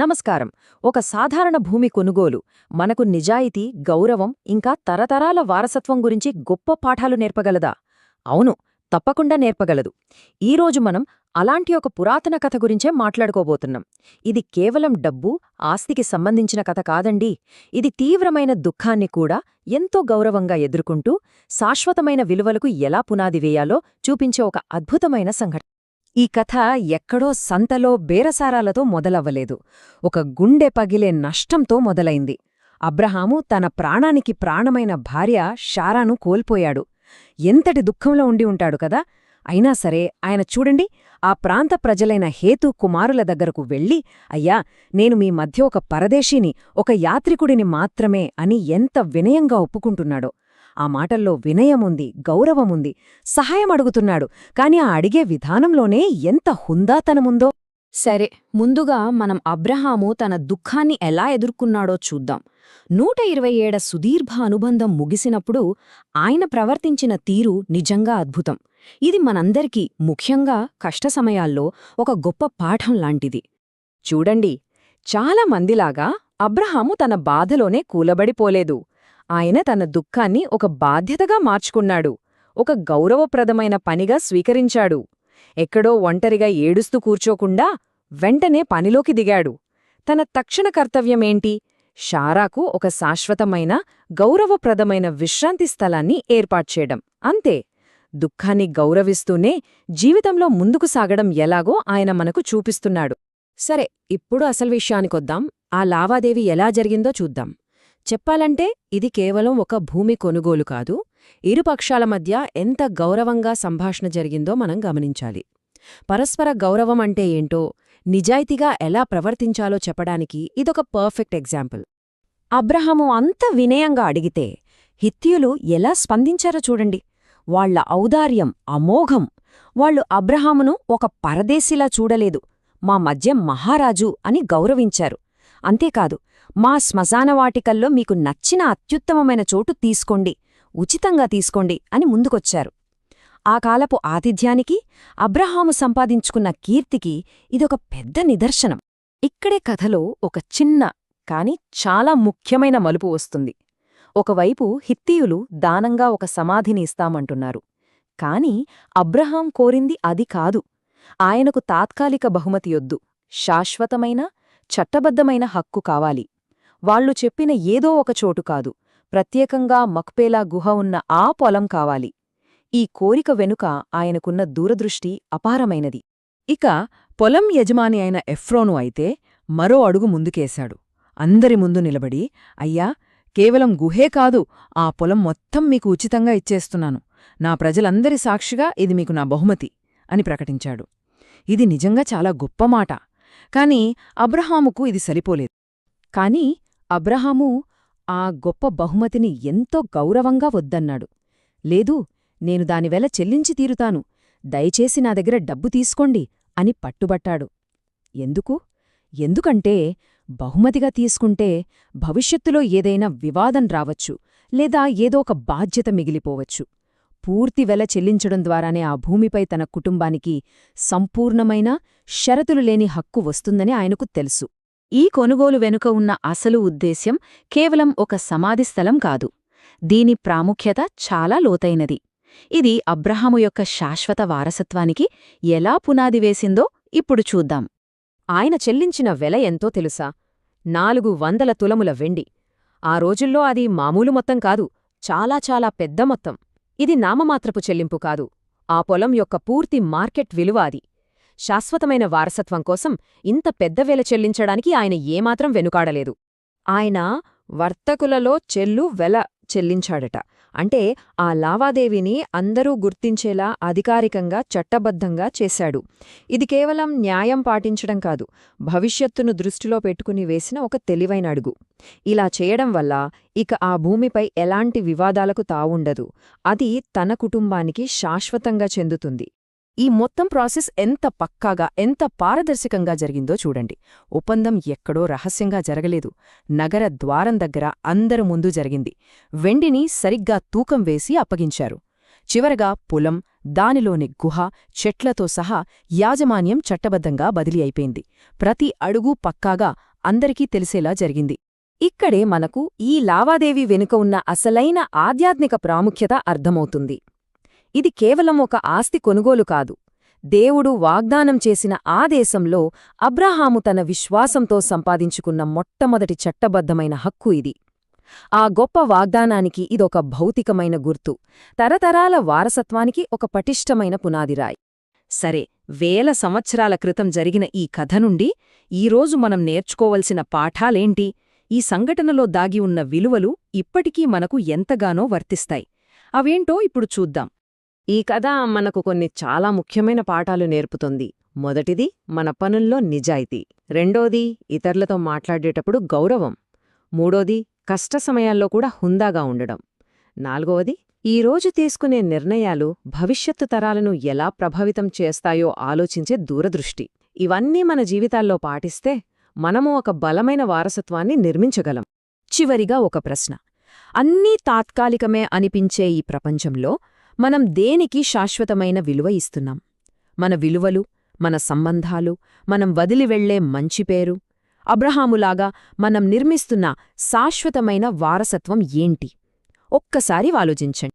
నమస్కారం. ఒక సాధారణ భూమి కొనుగోలు మనకు నిజాయితీ గౌరవం ఇంకా తరతరాల వారసత్వం గురించి గొప్ప పాఠాలు నేర్పగలదా? అవును తప్పకుండా నేర్పగలదు. ఈరోజు మనం అలాంటి ఒక పురాతన కథ గురించే మాట్లాడుకోబోతున్నాం. ఇది కేవలం డబ్బు ఆస్తికి సంబంధించిన కథ కాదండి. ఇది తీవ్రమైన దుఃఖాన్ని కూడా ఎంతో గౌరవంగా ఎదుర్కొంటూ శాశ్వతమైన విలువలకు ఎలా పునాది వేయాలో చూపించే ఒక అద్భుతమైన సంఘటన. ఈ కథ ఎక్కడో సంతలో బేరసారాలతో మొదలవ్వలేదు. ఒక గుండె పగిలే నష్టంతో మొదలైంది. అబ్రహాము తన ప్రాణానికి ప్రాణమైన భార్య షారాను కోల్పోయాడు. ఎంతటి దుఃఖంలో ఉండి ఉంటాడు కదా? అయినా సరే ఆయన చూడండి ఆ ప్రాంత ప్రజలైన హేతు కుమారుల దగ్గరకు వెళ్ళి అయ్యా నేను మీ మధ్య ఒక పరదేశీని ఒక యాత్రికుడిని మాత్రమే అని ఎంత వినయంగా ఒప్పుకుంటున్నాడో. ఆ మాటల్లో వినయముంది గౌరవముంది సహాయం అడుగుతున్నాడు కాని ఆ అడిగే విధానంలోనే ఎంత హుందాతనముందో! సరే ముందుగా మనం అబ్రహాము తన దుఃఖాన్ని ఎలా ఎదుర్కొన్నాడో చూద్దాం. నూట ఇరవై ఏడ సుదీర్ఘ అనుబంధం ముగిసినప్పుడు ఆయన ప్రవర్తించిన తీరు నిజంగా అద్భుతం. ఇది మనందరికీ ముఖ్యంగా కష్ట సమయాల్లో ఒక గొప్ప పాఠం లాంటిది. చూడండి చాలా మందిలాగా అబ్రహాము తన బాధలోనే కూలబడిపోలేదు. ఆయన తన దుఃఖాన్ని ఒక బాధ్యతగా మార్చుకున్నాడు. ఒక గౌరవప్రదమైన పనిగా స్వీకరించాడు. ఎక్కడో ఒంటరిగా ఏడుస్తూ కూర్చోకుండా వెంటనే పనిలోకి దిగాడు. తన తక్షణ కర్తవ్యమేంటి? షారాకు ఒక శాశ్వతమైన గౌరవప్రదమైన విశ్రాంతి స్థలాన్ని ఏర్పాట్చేయడం అంతే. దుఃఖాన్ని గౌరవిస్తూనే జీవితంలో ముందుకు సాగడం ఎలాగో ఆయన మనకు చూపిస్తున్నాడు. సరే ఇప్పుడు అసలు విషయానికొద్దాం. ఆ లావాదేవి ఎలా జరిగిందో చూద్దాం. చెప్పాలంటే ఇది కేవలం ఒక భూమి కొనుగోలు కాదు ఇరుపక్షాల మధ్య ఎంత గౌరవంగా సంభాషణ జరిగిందో మనం గమనించాలి. పరస్పర గౌరవం అంటే ఏంటో నిజాయితీగా ఎలా ప్రవర్తించాలో చెప్పడానికి ఇదొక పర్ఫెక్ట్ ఎగ్జాంపుల్ అబ్రహాము అంత వినయంగా అడిగితే హిత్యులు ఎలా స్పందించారో చూడండి. వాళ్ళ ఔదార్యం అమోఘం. వాళ్ళు అబ్రహామును ఒక పరదేశిలా చూడలేదు మా మధ్య మహారాజు అని గౌరవించారు. అంతేకాదు మా శ్మశానవాటికల్లో మీకు నచ్చిన అత్యుత్తమమైన చోటు తీసుకోండి ఉచితంగా తీసుకోండి అని ముందుకొచ్చారు. ఆ కాలపు ఆతిథ్యానికి అబ్రహాము సంపాదించుకున్న కీర్తికి ఇదొక పెద్ద నిదర్శనం. ఇక్కడే కథలో ఒక చిన్న కాని చాలా ముఖ్యమైన మలుపు వస్తుంది. ఒకవైపు హిత్తీయులు దానంగా ఒక సమాధిని ఇస్తామంటున్నారు. కాని అబ్రహాం కోరింది అది కాదు. ఆయనకు తాత్కాలిక బహుమతియొద్దు శాశ్వతమైన చట్టబద్ధమైన హక్కు కావాలి. వాళ్ళు చెప్పిన ఏదో ఒక చోటు కాదు. ప్రత్యేకంగా మక్పేలా గుహ ఉన్న ఆ పొలం కావాలి. ఈ కోరిక వెనుక ఆయనకున్న దూరదృష్టి అపారమైనది. ఇక పొలం యజమాని అయిన ఎఫ్రోను అయితే మరో అడుగు ముందుకేశాడు. అందరి ముందు నిలబడి అయ్యా కేవలం గుహే కాదు ఆ పొలం మొత్తం మీకు ఉచితంగా ఇచ్చేస్తున్నాను. నా ప్రజలందరి సాక్షిగా ఇది మీకు నా బహుమతి అని ప్రకటించాడు. ఇది నిజంగా చాలా గొప్ప మాట. కాని అబ్రహాముకు ఇది సరిపోలేదు. కాని అబ్రహాము ఆ గొప్ప బహుమతిని ఎంతో గౌరవంగా వద్దన్నాడు. లేదు నేను దానివెల చెల్లించి తీరుతాను. దయచేసి నా దగ్గర డబ్బు తీసుకోండి అని పట్టుబట్టాడు. ఎందుకు? ఎందుకంటే బహుమతిగా తీసుకుంటే భవిష్యత్తులో ఏదైనా వివాదం రావచ్చు లేదా ఏదో ఒక బాధ్యత మిగిలిపోవచ్చు. పూర్తి వెల చెల్లించడం ద్వారానే ఆ భూమిపై తన కుటుంబానికి సంపూర్ణమైన షరతులు లేని హక్కు వస్తుందని ఆయనకు తెలుసు. ఈ కొనుగోలు వెనుక ఉన్న అసలు ఉద్దేశ్యం కేవలం ఒక సమాధి స్థలం కాదు. దీని ప్రాముఖ్యత చాలా లోతైనది. ఇది అబ్రహాము యొక్క శాశ్వత వారసత్వానికి ఎలా పునాది వేసిందో ఇప్పుడు చూద్దాం. ఆయన చెల్లించిన వెల ఎంతో తెలుసా? నాలుగు వందల తులముల వెండి. ఆ రోజుల్లో అది మామూలు మొత్తం కాదు చాలా చాలా పెద్ద మొత్తం. ఇది నామమాత్రపు చెల్లింపు కాదు. ఆ పొలం యొక్క పూర్తి మార్కెట్ విలువ అది. శాశ్వతమైన వారసత్వం కోసం ఇంత పెద్ద వెల చెల్లించడానికి ఆయన ఏమాత్రం వెనుకాడలేదు. ఆయన వర్తకులలో చెల్లు వెల చెల్లించాడట. అంటే ఆ లావాదేవీని అందరూ గుర్తించేలా అధికారికంగా చట్టబద్ధంగా చేశాడు. ఇది కేవలం న్యాయం పాటించడం కాదు భవిష్యత్తును దృష్టిలో పెట్టుకుని వేసిన ఒక తెలివైన అడుగు. ఇలా చేయడం వల్ల ఇక ఆ భూమిపై ఎలాంటి వివాదాలకు తావుండదు. అది తన కుటుంబానికి శాశ్వతంగా చెందుతుంది. ఈ మొత్తం ప్రాసెస్ ఎంత పక్కాగా ఎంత పారదర్శకంగా జరిగిందో చూడండి. ఒప్పందం ఎక్కడో రహస్యంగా జరగలేదు. నగర ద్వారం దగ్గర అందరు ముందు జరిగింది. వెండిని సరిగ్గా తూకం వేసి అప్పగించారు. చివరగా పొలం దానిలోని గుహ చెట్లతో సహా యాజమాన్యం చట్టబద్ధంగా బదిలీ అయిపోయింది. ప్రతి అడుగు పక్కాగా అందరికీ తెలిసేలా జరిగింది. ఇక్కడే మనకు ఈ లావాదేవీ వెనుక ఉన్న అసలైన ఆధ్యాత్మిక ప్రాముఖ్యత అర్థమవుతుంది. ఇది కేవలం ఒక ఆస్తి కొనుగోలు కాదు. దేవుడు వాగ్దానం చేసిన ఆ దేశంలో అబ్రహాము తన విశ్వాసంతో సంపాదించుకున్న మొట్టమొదటి చట్టబద్ధమైన హక్కు ఇది. ఆ గొప్ప వాగ్దానానికి ఇదొక భౌతికమైన గుర్తు. తరతరాల వారసత్వానికి ఒక పటిష్టమైన పునాదిరాయి. సరే వేల సంవత్సరాల క్రితం జరిగిన ఈ కథ నుండి ఈరోజు మనం నేర్చుకోవలసిన పాఠాలేంటి? ఈ సంఘటనలో దాగి ఉన్న విలువలు ఇప్పటికీ మనకు ఎంతగానో వర్తిస్తాయి. అవేంటో ఇప్పుడు చూద్దాం. ఈ కథ మనకు కొన్ని చాలా ముఖ్యమైన పాఠాలు నేర్పుతుంది. మొదటిది మన పనుల్లో నిజాయితీ. రెండోది ఇతరులతో మాట్లాడేటప్పుడు గౌరవం. మూడోది కష్ట సమయాల్లో కూడా హుందాగా ఉండడం. నాలుగవది ఈ రోజు తీసుకునే నిర్ణయాలు భవిష్యత్తు తరాలను ఎలా ప్రభావితం చేస్తాయో ఆలోచించే దూరదృష్టి. ఇవన్నీ మన జీవితాల్లో పాటిస్తే మనము ఒక బలమైన వారసత్వాన్ని నిర్మించగలం. చివరిగా ఒక ప్రశ్న. అన్నీ తాత్కాలికమే అనిపించే ఈ ప్రపంచంలో మనం దేనికి శాశ్వతమైన విలువ ఇస్తున్నాం? మన విలువలు మన సంబంధాలు మనం వదిలి వెళ్ళే మంచి పేరు? అబ్రహాములాగా మనం నిర్మిస్తున్న శాశ్వతమైన వారసత్వం ఏంటి? ఒక్కసారి ఆలోచించండి.